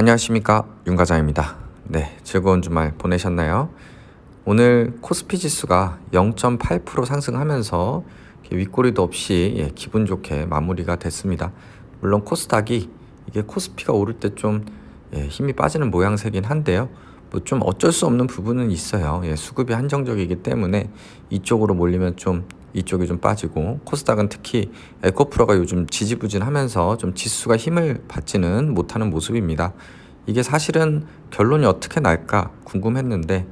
안녕하십니까 윤과장입니다. 네, 즐거운 주말 보내셨나요? 오늘 코스피 지수가 0.8% 상승하면서 윗꼬리도 없이 예, 기분 좋게 마무리가 됐습니다. 물론 코스닥이 이게 코스피가 오를 때좀 예, 힘이 빠지는 모양새긴 한데요. 뭐 좀 어쩔 수 없는 부분은 있어요. 예, 수급이 한정적이기 때문에 이쪽으로 몰리면 좀 이쪽이 좀 빠지고 코스닥은 특히 에코프로가 요즘 지지부진하면서 좀 지수가 힘을 받지는 못하는 모습입니다. 이게 사실은 결론이 어떻게 날까 궁금했는데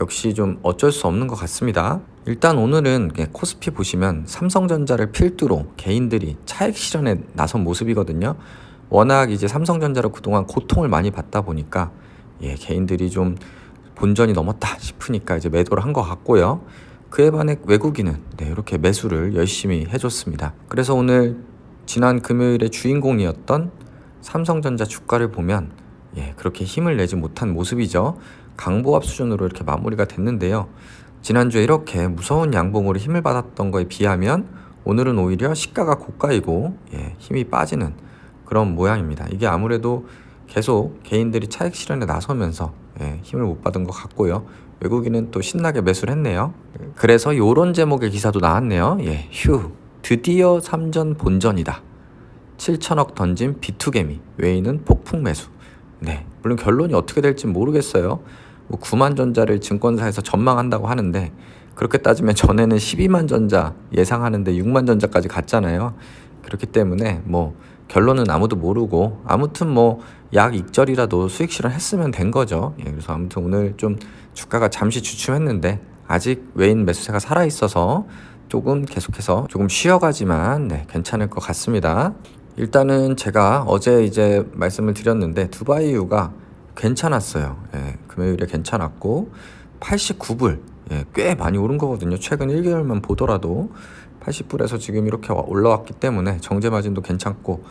역시 좀 어쩔 수 없는 것 같습니다. 일단 오늘은 예, 코스피 보시면 삼성전자를 필두로 개인들이 차익 실현에 나선 모습이거든요. 워낙 이제 삼성전자를 그동안 고통을 많이 받다 보니까 예, 개인들이 좀 본전이 넘었다 싶으니까 이제 매도를 한 것 같고요. 그에 반해 외국인은 네, 이렇게 매수를 열심히 해줬습니다. 그래서 오늘 지난 금요일에 주인공이었던 삼성전자 주가를 보면 예, 그렇게 힘을 내지 못한 모습이죠. 강보합 수준으로 이렇게 마무리가 됐는데요. 지난주에 이렇게 무서운 양봉으로 힘을 받았던 거에 비하면 오늘은 오히려 시가가 고가이고 예, 힘이 빠지는 그런 모양입니다. 이게 아무래도 계속 개인들이 차익 실현에 나서면서 예, 힘을 못 받은 것 같고요. 외국인은 또 신나게 매수를 했네요. 그래서 이런 제목의 기사도 나왔네요. 예, 휴 드디어 삼전 본전이다. 7천억 던진 비투개미 외인은 폭풍 매수. 네, 물론 결론이 어떻게 될지 모르겠어요. 뭐 9만 전자를 증권사에서 전망한다고 하는데 그렇게 따지면 전에는 12만 전자 예상하는데 6만 전자까지 갔잖아요. 그렇기 때문에 뭐 결론은 아무도 모르고 아무튼 뭐 약 익절이라도 수익 실현했으면 된 거죠. 예, 그래서 아무튼 오늘 좀 주가가 잠시 주춤했는데 아직 외인 매수세가 살아 있어서 조금 계속해서 조금 쉬어가지만 네, 괜찮을 것 같습니다. 일단은 제가 어제 이제 말씀을 드렸는데 두바이유가 괜찮았어요. 예, 금요일에 괜찮았고 89불 예, 꽤 많이 오른 거거든요. 최근 1개월만 보더라도 80불에서 지금 이렇게 올라왔기 때문에 정제 마진도 괜찮고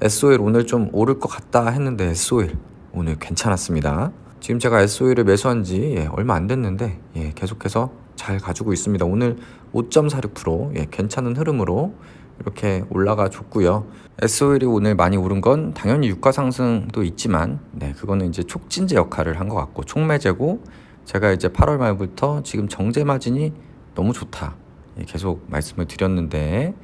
SOL 오늘 좀 오를 것 같다 했는데 SOL 오늘 괜찮았습니다. 지금 제가 SOL을 매수한 지 예, 얼마 안 됐는데 예, 계속해서 잘 가지고 있습니다. 오늘 5.46% 예, 괜찮은 흐름으로 이렇게 올라가 줬고요. SOL이 오늘 많이 오른 건 당연히 유가 상승도 있지만 네, 그거는 이제 촉진제 역할을 한 것 같고 촉매제고 제가 이제 8월 말부터 지금 정제 마진이 너무 좋다. 예, 계속 말씀을 드렸는데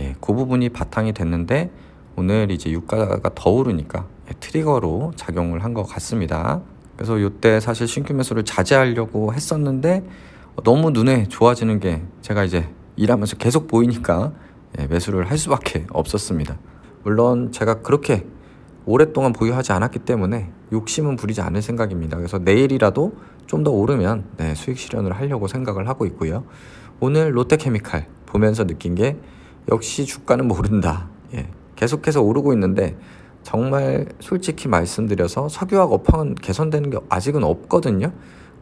예, 그 부분이 바탕이 됐는데 오늘 이제 유가가 더 오르니까 예, 트리거로 작용을 한 것 같습니다. 그래서 이때 사실 신규 매수를 자제하려고 했었는데 너무 눈에 좋아지는 게 제가 이제 일하면서 계속 보이니까 예, 매수를 할 수밖에 없었습니다. 물론 제가 그렇게 오랫동안 보유하지 않았기 때문에 욕심은 부리지 않을 생각입니다. 그래서 내일이라도 좀 더 오르면 네, 수익 실현을 하려고 생각을 하고 있고요. 오늘 롯데케미칼 보면서 느낀 게 역시 주가는 모른다. 예, 계속해서 오르고 있는데 정말 솔직히 말씀드려서 석유화학 업황은 개선되는 게 아직은 없거든요.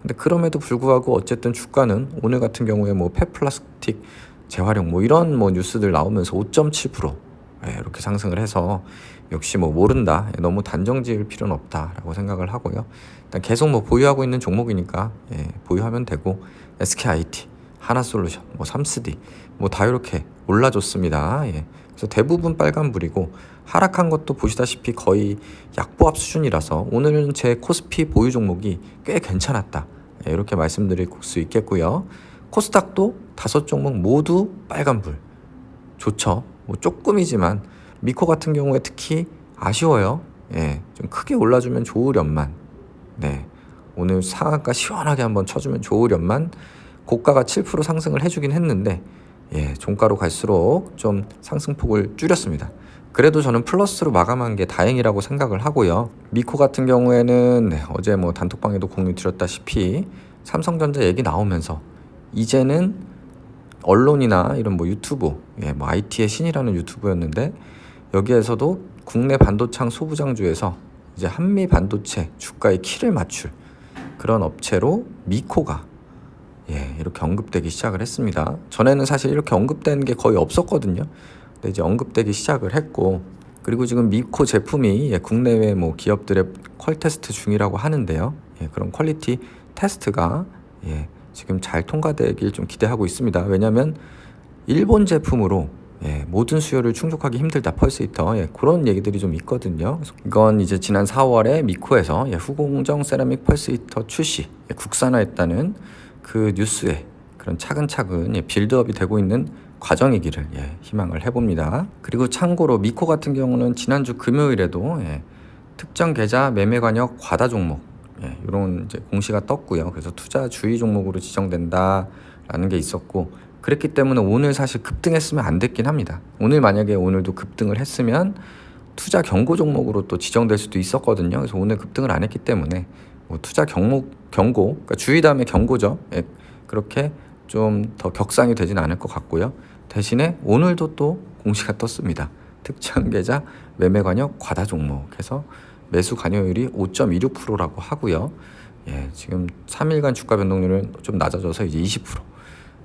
근데 그럼에도 불구하고 어쨌든 주가는 오늘 같은 경우에 뭐 폐플라스틱 재활용 뭐 이런 뭐 뉴스들 나오면서 5.7% 예, 이렇게 상승을 해서 역시 뭐 모른다 예, 너무 단정 지을 필요는 없다라고 생각을 하고요. 일단 계속 뭐 보유하고 있는 종목이니까 예, 보유하면 되고 SKIT, 하나솔루션, 뭐 삼스디 뭐 다 이렇게 올라줬습니다. 예. 그래서 대부분 빨간불이고 하락한 것도 보시다시피 거의 약보합 수준이라서 오늘은 제 코스피 보유 종목이 꽤 괜찮았다. 예, 이렇게 말씀드릴 수 있겠고요. 코스닥도 다섯 종목 모두 빨간불. 좋죠. 뭐 조금이지만 미코 같은 경우에 특히 아쉬워요. 예, 좀 크게 올라주면 좋으련만. 네, 오늘 상한가 시원하게 한번 쳐주면 좋으련만 고가가 7% 상승을 해주긴 했는데 예, 종가로 갈수록 좀 상승폭을 줄였습니다. 그래도 저는 플러스로 마감한 게 다행이라고 생각을 하고요. 미코 같은 경우에는 네, 어제 뭐 단톡방에도 공유 드렸다시피 삼성전자 얘기 나오면서 이제는 언론이나 이런 뭐 유튜브, 예, 뭐 IT의 신이라는 유튜브였는데 여기에서도 국내 반도창 소부장주에서 이제 한미 반도체 주가의 키를 맞출 그런 업체로 미코가 예, 이렇게 언급되기 시작을 했습니다. 전에는 사실 이렇게 언급된 게 거의 없었거든요. 근데 이제 언급되기 시작을 했고 그리고 지금 미코 제품이 예, 국내외 뭐 기업들의 퀄 테스트 중이라고 하는데요. 예, 그런 퀄리티 테스트가 예, 지금 잘 통과되길 좀 기대하고 있습니다. 왜냐하면 일본 제품으로 예, 모든 수요를 충족하기 힘들다 펄스히터 예, 그런 얘기들이 좀 있거든요. 이건 이제 지난 4월에 미코에서 예, 후공정 세라믹 펄스히터 출시 예, 국산화했다는 그 뉴스에 그런 차근차근 예, 빌드업이 되고 있는 과정이기를 예, 희망을 해봅니다. 그리고 참고로 미코 같은 경우는 지난주 금요일에도 예, 특정 계좌 매매 관역 과다 종목 예, 이런 공시가 떴고요. 그래서 투자 주의 종목으로 지정된다라는 게 있었고 그랬기 때문에 오늘 사실 급등했으면 안 됐긴 합니다. 오늘 만약에 오늘도 급등을 했으면 투자 경고 종목으로 또 지정될 수도 있었거든요. 그래서 오늘 급등을 안 했기 때문에 뭐 투자 경목 경고, 그러니까 주의 다음에 경고죠. 예, 그렇게 좀 더 격상이 되진 않을 것 같고요. 대신에 오늘도 또 공시가 떴습니다. 특정 계좌 매매 관역 과다 종목해서 매수 관여율이 5.26%라고 하고요. 예, 지금 3일간 주가 변동률은 좀 낮아져서 이제 20%.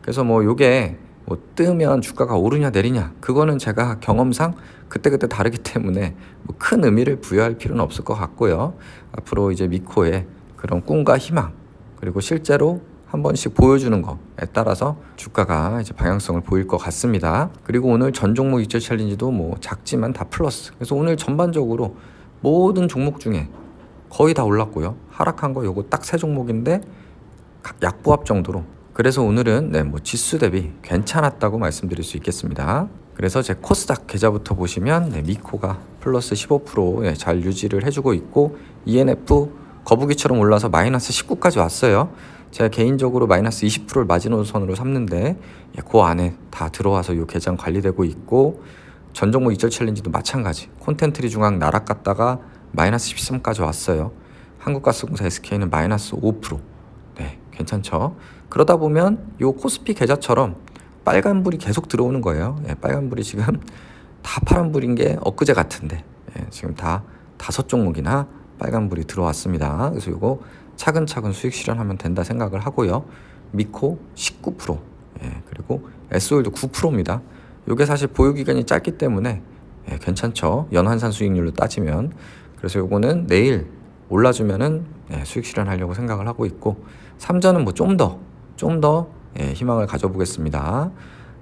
그래서 뭐 요게 뭐 뜨면 주가가 오르냐 내리냐 그거는 제가 경험상 그때그때 다르기 때문에 뭐 큰 의미를 부여할 필요는 없을 것 같고요. 앞으로 이제 미코의 그런 꿈과 희망 그리고 실제로 한 번씩 보여주는 거에 따라서 주가가 이제 방향성을 보일 것 같습니다. 그리고 오늘 전 종목 이절 챌린지도 뭐 작지만 다 플러스. 그래서 오늘 전반적으로 모든 종목 중에 거의 다 올랐고요. 하락한 거 요거 딱 세 종목인데 각 약보합 정도로. 그래서 오늘은 네, 뭐 지수 대비 괜찮았다고 말씀드릴 수 있겠습니다. 그래서 제 코스닥 계좌부터 보시면 네, 미코가 플러스 15% 예, 잘 유지를 해주고 있고 ENF 거북이처럼 올라서 마이너스 19까지 왔어요. 제가 개인적으로 마이너스 20%를 마지노선으로 삼는데 예, 그 안에 다 들어와서 이 계장 관리되고 있고 전 종목 이절 챌린지도 마찬가지 콘텐트리 중앙 나락갔다가 마이너스 13까지 왔어요. 한국가스공사 SK는 마이너스 5%. 네, 괜찮죠? 그러다 보면 요 코스피 계좌처럼 빨간불이 계속 들어오는 거예요. 예, 빨간불이 지금 다 파란불인 게 엊그제 같은데 예, 지금 다 다섯 종목이나 빨간불이 들어왔습니다. 그래서 요거 차근차근 수익 실현하면 된다 생각을 하고요. 미코 19%, 예, 그리고 SOL도 9%입니다. 요게 사실 보유 기간이 짧기 때문에 예, 괜찮죠. 연환산 수익률로 따지면 그래서 요거는 내일 올라주면은 예, 수익 실현하려고 생각을 하고 있고 삼전은 뭐 좀 더 좀더 예, 희망을 가져보겠습니다.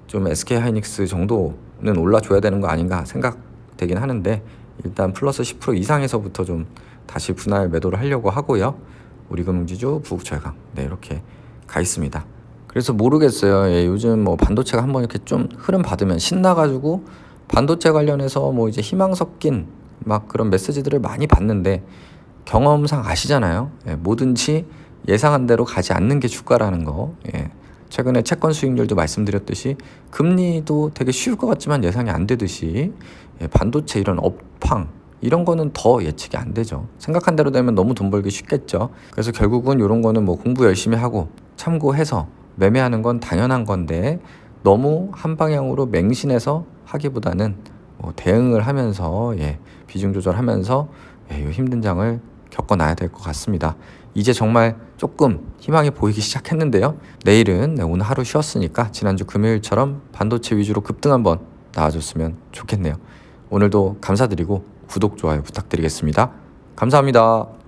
좀 SK 하이닉스 정도는 올라줘야 되는 거 아닌가 생각되긴 하는데 일단 플러스 10% 이상에서부터 좀 다시 분할 매도를 하려고 하고요. 우리금융지주 부국철강 네 이렇게 가 있습니다. 그래서 모르겠어요. 예, 요즘 뭐 반도체가 한번 이렇게 좀 흐름 받으면 신나가지고 반도체 관련해서 뭐 이제 희망 섞인 막 그런 메시지들을 많이 받는데 경험상 아시잖아요. 예, 뭐든지 예상한 대로 가지 않는 게 주가라는 거. 예. 최근에 채권 수익률도 말씀드렸듯이 금리도 되게 쉬울 것 같지만 예상이 안 되듯이 예, 반도체 이런 업황 이런 거는 더 예측이 안 되죠. 생각한 대로 되면 너무 돈 벌기 쉽겠죠. 그래서 결국은 이런 거는 뭐 공부 열심히 하고 참고해서 매매하는 건 당연한 건데 너무 한 방향으로 맹신해서 하기보다는 뭐 대응을 하면서 예, 비중 조절하면서 예, 이 힘든 장을 겪어놔야 될 것 같습니다. 이제 정말 조금 희망이 보이기 시작했는데요. 내일은 네, 오늘 하루 쉬었으니까 지난주 금요일처럼 반도체 위주로 급등 한번 나와줬으면 좋겠네요. 오늘도 감사드리고 구독, 좋아요 부탁드리겠습니다. 감사합니다.